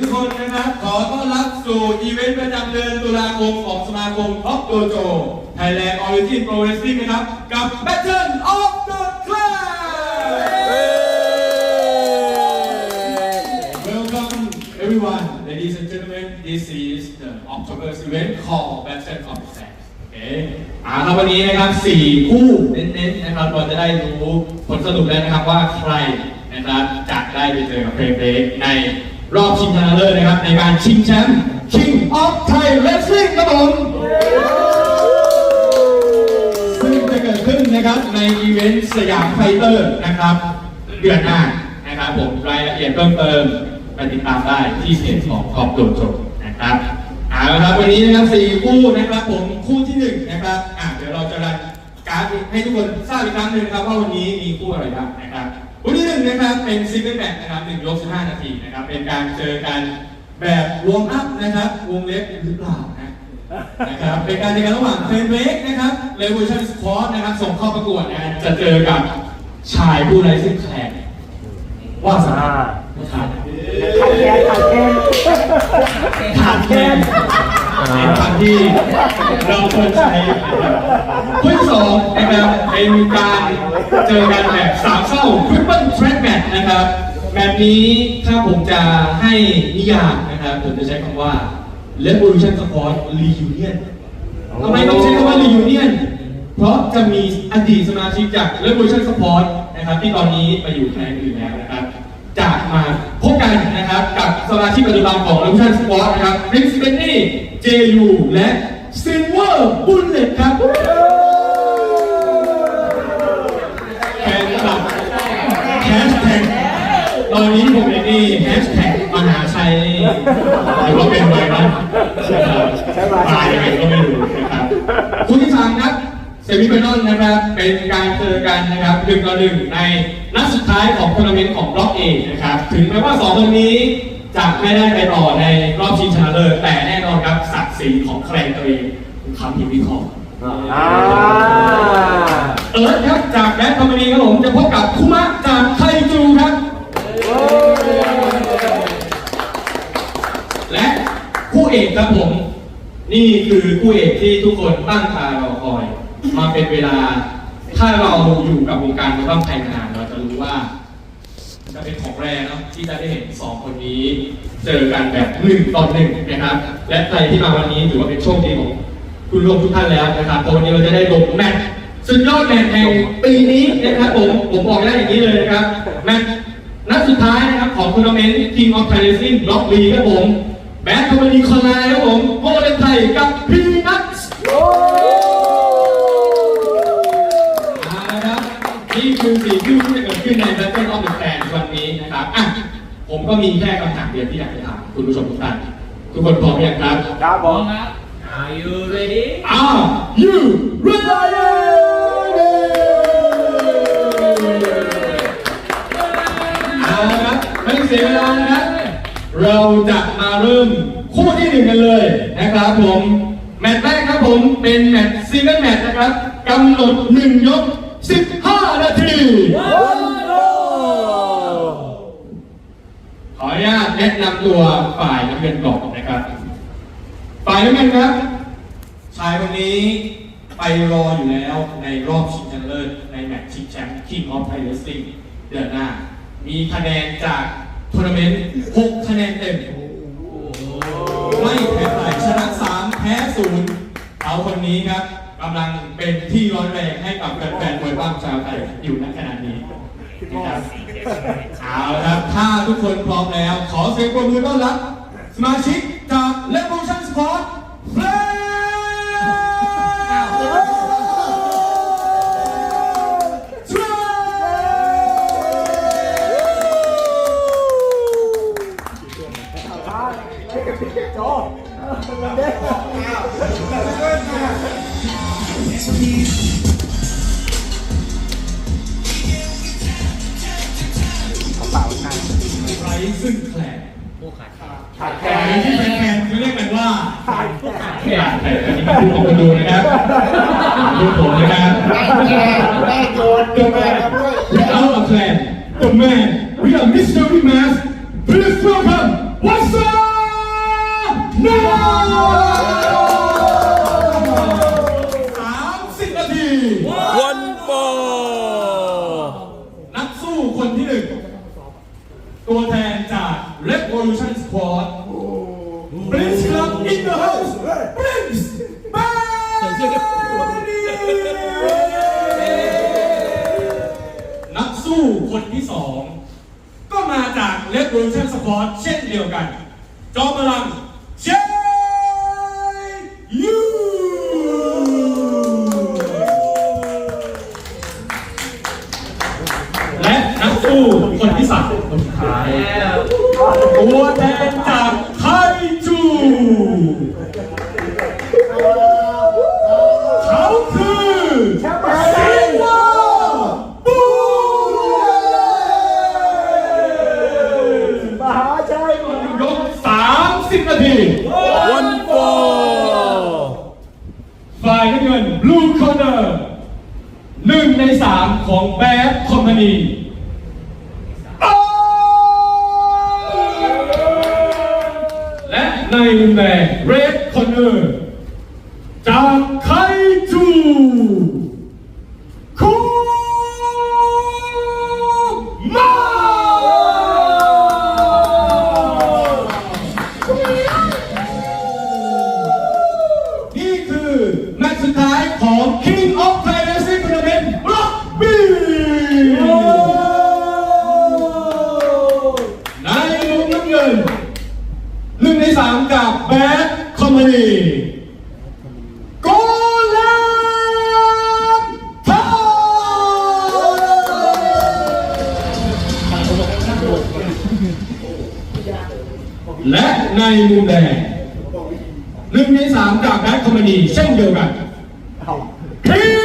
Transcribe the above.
ทุกคนนะครับขอต้อนรับสู่อีเวนต์ประจำเดือนตุลาคมของสมาคมท็อปโดโจ Thailand Origin Pro Wrestling นะครับ กับ Battle of the Class Welcome everyone ladies and gentlemen this is the October event called Battle of the Class โอเคอ่าครับวันนี้นะครับสี่คู่เน้นๆนะครับเราจะได้รู้ผลสรุปแล้วนะครับว่าใครนะครับจะได้ไปเจอกับเพลย์เพลย์ใน รอบชิงชนะเลิศนะครับ ในการชิงแชมป์ King of Thai Wrestling ครับผมซึ่งจะเกิดขึ้นนะครับในอีเวนต์สยามไฟเตอร์นะครับ เดือนหน้านะครับผมรายละเอียดเพิ่มเติมไปติดตามได้ที่เพจของขอบโดดจบนะครับเอาละครับวันนี้นะครับสี่คู่นะครับผมคู่ที่หนึ่งนะครับอะเดี๋ยวเราจะรันการ์ดให้ทุกคนทราบอีกครั้งหนึ่งครับว่าวันนี้มีคู่อะไรบ้างนะครับ คู่ที่หนึ่งนะครับเป็นซิงเกิลแมตช์นะครับหนึ่งยกสิบห้านาทีนะครับเป็นการเจอกันแบบวอร์มอัพนะครับวงเล็บหรือเปล่านะนะครับเป็นการเจอกันระหว่างเฟรนเวกนะครับเลเวอร์ชันสควอตนะครับส่งเข้าประกวดนะฮะจะเจอกับชายผู้ไร้ซึ่งแคลนว่าสนานะครับขาดแคลนขาดแคลนขาดแคลนเป็นคำที่เราควรใช้คู่ที่สองนะครับเป็นการ เจอกันแบบสามเศร้าทริปเปิลแทร็กแมตนะครับแบบนี้ถ้าผมจะให้นิยามนะครับ ผมจะใช้คำว่า Revolution Squad Reunion ทำไมต้องใช้คำว่า reunion เพราะจะมีอดีตสมาชิกจาก Revolution Sport นะครับที่ตอนนี้ไปอยู่แคลนอื่นแล้วนะครับจะมาพบกันนะครับกับสมาชิกปัจจุบันของ Revolution Sport นะครับ Prince Benny JU และ Silver Bullet ครับ ยนี่หรือว่าเป็นไวรัสตายยังไงก็ไม่รู้นะครับคู่ที่สามครับเซมิเฟนอลนะครับเป็นการเจอกันนะครับหนึ่งต่อหนึ่งในนัดสุดท้ายของทัวร์นาเมนต์ของบล็อกเอนะครับถึงแม้ว่าสองคนนี้จะไม่ได้ไปต่อในรอบชิงชนะเลิศแต่แน่นอนครับศักดิ์ศรีของแคลนตัวเองคำพิมพ์วิเคราะห์อ่าเอิร์ธครับจากแบทคอมพานีครับผมจะพบกับคุมะจากไทจูค คู่เอกครับผม นี่คือคู่เอกที่ทุกคนตั้งตารอคอย มาเป็นเวลา ถ้าเราอยู่กับวงการมวยปั้มไทยนานเราจะรู้ว่า จะเป็นของแรเนาะที่จะได้เห็นสองคนนี้ เจอกันแบบหนึ่งต่อหนึ่งนะครับ และใครที่มาวันนี้ถือว่าเป็นโชคดีของคุณผู้ชมทุกท่านแล้วนะครับเพราะวันนี้เราจะได้ลงแมตช์สุดยอดแมตช์แห่งปีนี้นะครับผมผมบอกได้อย่างนี้เลยนะครับแมตช์นัดสุดท้ายนะครับของทัวร์นาเมนต์ King of Thai Racing Block B ครับผม แบทคอมพานีคอนไลน์ครับผมโมเดลไทยกับพีนัทเอาละครับนี่คือสี่คู่ที่จะเกิดขึ้นใน Battle of the Fans วันนี้นะครับอะผมก็มีแค่คำถามเดียวที่อยากจะถามคุณผู้ชมทุกท่านทุกคนพร้อมยังครับ ครับผม Are you ready? Are you ready เอาละครับไม่เสียเวลานะครับ เราจะมาเริ่มคู่ที่หนึ่งกันเลยนะครับผมแมตช์แรกครับผมเป็นแมตช์ซิงเกิลแมตช์นะครับกำหนดหนึ่งยก 15 นาทีขออนุญาตแนะนำตัวฝ่ายน้ำเงินก่อนนะครับ ฝ่ายน้ำเงินครับ ชายคนนี้ไปรออยู่แล้วในรอบชิงชนะเลิศในแมตช์ชิงแชมป์ King of Thai Wrestling เดือนหน้า มีคะแนนจาก ทัวร์นาเมนต์6คะแนนเต็ม ไม่แพ้ใครชนะ 3 แพ้0เขาคนนี้ครับกำลังเป็นที่ร้อนแรงให้กับแฟนๆมวยบ้างชาวไทยอยู่ณขณะนี้นะครับเอาละครับถ้าทุกคนพร้อมแล้ว ขอเสียงปรบมือต้อนรับ สมาชิกจาก Revolution Squad เพล กระเป๋าใช่ไรซึ่งแคลนผู้ขาดขาดแคลแต่นที่แฟนๆเขาเรียกกันว่าขาดแคลนแต่อันนี้มาพูดของคนดูนะครับดูผมนะครับแม่โยนตัวแม่ครับด้วย Without a plan, the man with a mystery mask, Revolution Squad Prince Club in the house Prince นักสู้คนที่สองก็มาจาก Revolution Squad เช่นเดียวกัน จอมพลังเชยูและนักสู้คนที่สามคนสุดท้าย ตัวแทนจากไทจูเขาคือซิลวาบูมหาชัยยกสามสิบนาที One four ฝ่ายน้ำเงิน Blue Corner หนึ่งในสามของแบดคอมพานี แลนมุมแดง Red Corner จากไคจูคุมานี่คือแมตช์สุดท้ายของคิ ในมุมแดงหนึ่งในสามจากแบ็คคอมพานีเช่นเดียวกันเอาพี